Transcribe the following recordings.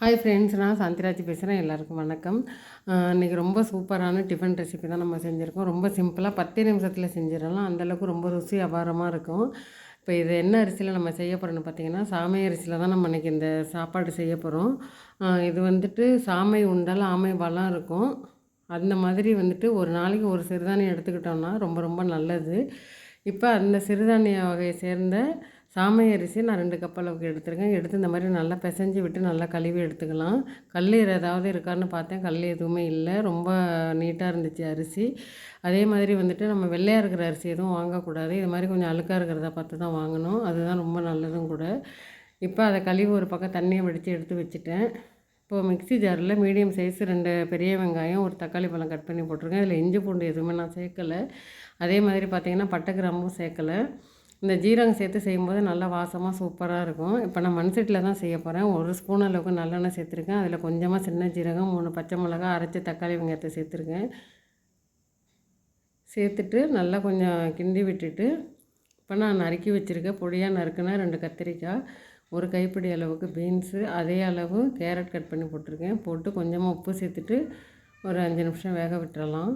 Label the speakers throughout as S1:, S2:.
S1: Hi friends நான் சாந்திராஜி பேசுகிறேன் எல்லாருக்கும் வணக்கம். இன்றைக்கி ரொம்ப சூப்பரான டிஃபன் ரெசிபி தான் நம்ம செஞ்சுருக்கோம். ரொம்ப சிம்பிளாக பத்தே நிமிஷத்தில் செஞ்சிடலாம். அந்தளவுக்கு ரொம்ப ருசி அபாரமாக இருக்கும். இப்போ இது என்ன அரிசியில் நம்ம செய்ய போகிறோம்னு பார்த்தீங்கன்னா சாமை அரிசியில் தான் நம்ம இன்றைக்கி இந்த சாப்பாடு செய்ய போகிறோம் இது வந்துட்டு சாமை உண்டால் ஆமை பலம் இருக்கும். அந்த மாதிரி வந்துட்டு ஒரு நாளைக்கு ஒரு சிறுதானியம் எடுத்துக்கிட்டோம்னா ரொம்ப ரொம்ப நல்லது. இப்போ அந்த சிறுதானிய வகையை சேர்ந்த சாமை அரிசி நான் ரெண்டு கப் அளவுக்கு எடுத்துருக்கேன். எடுத்து இந்த மாதிரி நல்லா பிசைஞ்சு விட்டு நல்லா கழுவி எடுத்துக்கலாம். கல் ஏதாவது இருக்கான்னு பார்த்தேன். கல் எதுவுமே இல்லை. ரொம்ப நீட்டாக இருந்துச்சு அரிசி. அதே மாதிரி வந்துட்டு நம்ம வெள்ளையாக இருக்கிற அரிசி எதுவும் வாங்கக்கூடாது. இது மாதிரி கொஞ்சம் அழுக்காக இருக்கிறத பார்த்து தான் வாங்கணும். அதுதான் ரொம்ப நல்லதும் கூட. இப்போ அதை கழுவி ஒரு பக்கம் தண்ணியை வடித்து எடுத்து வச்சுட்டேன். இப்போது மிக்சி ஜாரில் மீடியம் சைஸ் ரெண்டு பெரிய வெங்காயம் ஒரு தக்காளி பழம் கட் பண்ணி போட்டிருக்கேன். இதில் இஞ்சி பூண்டு எதுவுமே நான் சேர்க்கலை. அதே மாதிரி பார்த்திங்கன்னா பட்டை கிராமும் சேர்க்கலை. இந்த ஜீரகம் சேர்த்து செய்யும்போது நல்லா வாசமாக சூப்பராக இருக்கும். இப்போ நான் மண் சட்டியில் தான் செய்ய போகிறேன் ஒரு ஸ்பூன் அளவுக்கு நல்லெண்ணெய் சேர்த்துருக்கேன். அதில் கொஞ்சமாக சின்ன ஜீரகம் மூணு பச்சை மிளகா அரைச்சி தக்காளி வெங்காயத்தை சேர்த்துருக்கேன். சேர்த்துட்டு நல்லா கொஞ்சம் கிண்டி விட்டுட்டு இப்போ நான் நறுக்கி வச்சுருக்கேன் பொடியாக நறுக்குனா ரெண்டு கத்திரிக்காய் ஒரு கைப்பிடி அளவுக்கு பீன்ஸு அதே அளவு கேரட் கட் பண்ணி போட்டிருக்கேன். போட்டு கொஞ்சமாக உப்பு சேர்த்துட்டு ஒரு அஞ்சு நிமிஷம் வேக விட்டுறலாம்.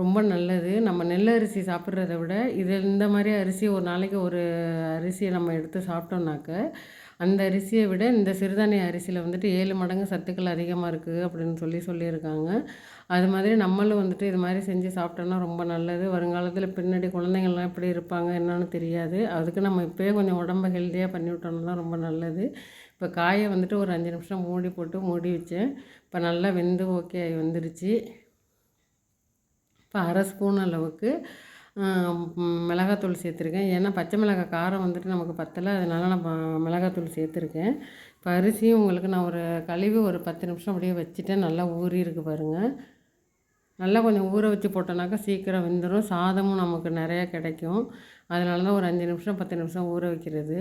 S1: ரொம்ப நல்லது. நம்ம நெல் அரிசி சாப்பிட்றத விட இது இந்த மாதிரி அரிசி ஒரு நாளைக்கு ஒரு அரிசியை நம்ம எடுத்து சாப்பிட்டோம்னாக்க அந்த அரிசியை விட இந்த சிறுதானிய அரிசியில் வந்துட்டு ஏழு மடங்கு சத்துக்கள் அதிகமாக இருக்குது அப்படின்னு சொல்லி சொல்லியிருக்காங்க. அது மாதிரி நம்மளும் வந்துட்டு இது மாதிரி செஞ்சு சாப்பிட்டோன்னா ரொம்ப நல்லது. வருங்காலத்தில் பின்னாடி குழந்தைங்கள்லாம் எப்படி இருப்பாங்க என்னன்னு தெரியாது. அதுக்கு நம்ம இப்போயே கொஞ்சம் உடம்ப ஹெல்த்தியாக பண்ணிவிட்டோம்னா ரொம்ப நல்லது. இப்போ காயை வந்துட்டு ஒரு அஞ்சு நிமிஷம் மூடி போட்டு மூடி வச்சேன். இப்போ நல்லா வெந்து ஓகே ஆகி வந்துருச்சு. இப்போ அரை ஸ்பூன் அளவுக்கு மிளகாத்தூள் சேர்த்துருக்கேன். ஏன்னா பச்சை மிளகாய் காரம் வந்துட்டு நமக்கு பத்தலை அதனால் நான் மிளகாத்தூள் சேர்த்துருக்கேன். இப்போ அரிசியும் உங்களுக்கு நான் ஒரு கழுவி ஒரு பத்து நிமிஷம் அப்படியே வச்சுட்டேன். நல்லா ஊறி இருக்கு பாருங்கள் நல்லா கொஞ்சம் ஊற வச்சு போட்டோன்னாக்கா சீக்கிரம் வெந்துடும் சாதமும் நமக்கு நிறையா கிடைக்கும். அதனால தான் ஒரு அஞ்சு நிமிஷம் பத்து நிமிஷம் ஊற வைக்கிறது.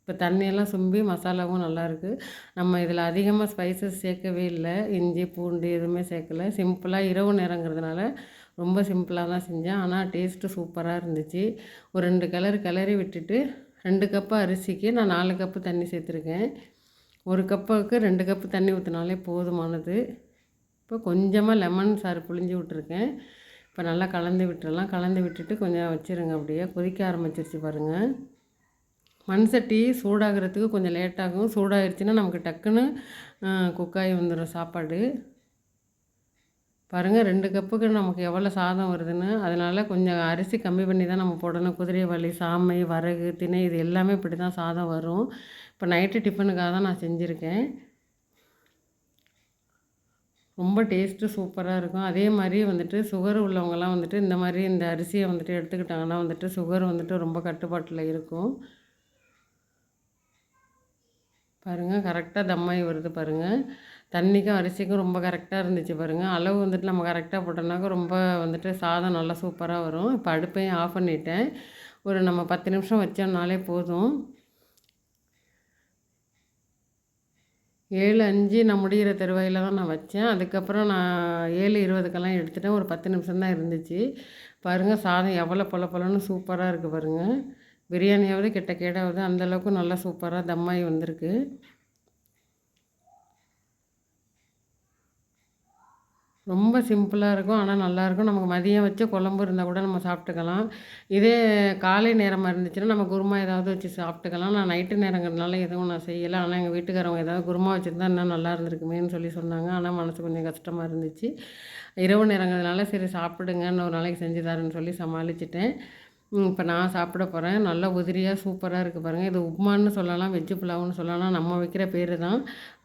S1: இப்போ தண்ணியெல்லாம் சும்பி மசாலாவும் நல்லாயிருக்கு நம்ம இதில் அதிகமாக ஸ்பைசஸ் சேர்க்கவே இல்லை. இஞ்சி பூண்டு எதுவுமே சேர்க்கலை. சிம்பிளாக இரவு நேரங்கிறதுனால ரொம்ப சிம்பிளாக தான் செஞ்சேன். ஆனால் டேஸ்ட்டு சூப்பராக இருந்துச்சு. ஒரு ரெண்டு கலர் கிளறி விட்டுட்டு ரெண்டு கப்பு அரிசிக்கு நான் நாலு கப்பு தண்ணி சேர்த்துருக்கேன். ஒரு கப்புக்கு ரெண்டு கப்பு தண்ணி ஊற்றினாலே போதுமானது. இப்போ கொஞ்சமாக லெமன் சாறு புழிஞ்சு விட்ருக்கேன் இப்போ நல்லா கலந்து விட்டுறலாம். கலந்து விட்டுட்டு கொஞ்சம் வச்சுருங்க அப்படியே. கொதிக்க ஆரம்பிச்சிருச்சு பாருங்கள் மண் சட்டி சூடாகிறதுக்கு கொஞ்சம் லேட்டாகும் சூடாகிருச்சுன்னா நமக்கு டக்குன்னு குக்காகி வந்துடும் சாப்பாடு. பாருங்கள் ரெண்டு கப்புக்கு நமக்கு எவ்வளோ சாதம் வருதுன்னு அதனால் கொஞ்சம் அரிசி கம்மி பண்ணி தான் நம்ம போடணும். குதிரைவாளி சாமை வரகு திணை இது எல்லாமே இப்படி தான் சாதம் வரும். இப்போ நைட்டு டிஃபனுக்காக தான் நான் செஞ்சுருக்கேன். ரொம்ப டேஸ்ட்டு சூப்பராக இருக்கும். அதே மாதிரி வந்துட்டு சுகர் உள்ளவங்கலாம் வந்துட்டு இந்த மாதிரி இந்த அரிசியை வந்துட்டு எடுத்துக்கிட்டாங்கன்னா வந்துட்டு சுகர் வந்துட்டு ரொம்ப கட்டுப்பாட்டில் இருக்கும். பாருங்கள் கரெக்டாக தம்மாயி வருது பாருங்கள் தண்ணிக்கும் அரிசிக்கும் ரொம்ப கரெக்டாக இருந்துச்சு பாருங்கள் அளவு வந்துட்டு நம்ம கரெக்டாக போட்டோம்னாக்கா ரொம்ப வந்துட்டு சாதம் நல்லா சூப்பராக வரும். இப்போ அடுப்பையும் ஆஃப் பண்ணிட்டேன். ஒரு நம்ம பத்து நிமிஷம் வச்சோம்னாலே போதும். ஏழு அஞ்சு நான் முடிகிற தருவாயில் தான் நான் வச்சேன். அதுக்கப்புறம் நான் ஏழு இருபதுக்கெல்லாம் எடுத்துட்டேன். ஒரு பத்து நிமிஷம் தான் இருந்துச்சு. பாருங்கள் சாதம் எவ்வளோ பொல பொலன்னு சூப்பராக இருக்குது பாருங்கள் பிரியாணியாவது கிட்ட கேடாவது அந்தளவுக்கு நல்லா சூப்பராக தம்மாயி வந்திருக்கு. ரொம்ப சிம்பிளாக இருக்கும். ஆனால் நல்லாயிருக்கும் நமக்கு மதியம் வச்ச குழம்பு இருந்தால் கூட நம்ம சாப்பிட்டுக்கலாம். இதே காலை நேரமாக இருந்துச்சுன்னா நம்ம குருமா ஏதாவது வச்சு சாப்பிட்டுக்கலாம். நான் நைட்டு நேரங்கிறதுனால எதுவும் நான் செய்யலை. ஆனால் எங்கள் வீட்டுக்காரவங்க ஏதாவது குருமா வச்சுருந்தா இன்னும் நல்லா இருந்திருக்குமேன்னு சொல்லி சொன்னாங்க. ஆனால் மனசு கொஞ்சம் கஷ்டமாக இருந்துச்சு. இரவு நேரங்கிறதுனால சரி சாப்பிடுங்கன்னு ஒரு நாளைக்கு செஞ்சு தரேன்னு சொல்லி சமாளிச்சிட்டேன். இப்போ நான் சாப்பிட போகிறேன் நல்லா உதிரியாக சூப்பராக இருக்குது பாருங்கள் இது உப்மான்னு சொல்லலாம் வெஜ்ஜு புலாவுன்னு சொல்லலாம். நம்ம வைக்கிற பேர் தான்.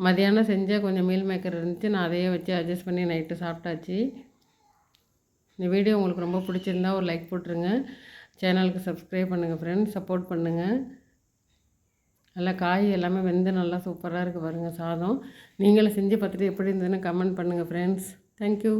S1: மதியானம் செஞ்சால் கொஞ்சம் மீல் மேக்கர் இருந்துச்சு. நான் அதையே வச்சு அட்ஜஸ்ட் பண்ணி நைட்டு சாப்பிட்டாச்சு. இந்த வீடியோ உங்களுக்கு ரொம்ப பிடிச்சிருந்தா ஒரு லைக் போட்டுருங்க. சேனலுக்கு சப்ஸ்கிரைப் பண்ணுங்கள் ஃப்ரெண்ட்ஸ் சப்போர்ட் பண்ணுங்கள் நல்லா காய் எல்லாமே வெந்து நல்லா சூப்பராக இருக்குது பாருங்கள் சாதம். நீங்களும் செஞ்சு பார்த்துட்டு எப்படி இருந்ததுன்னு கமெண்ட் பண்ணுங்கள் ஃப்ரெண்ட்ஸ் தேங்க்யூ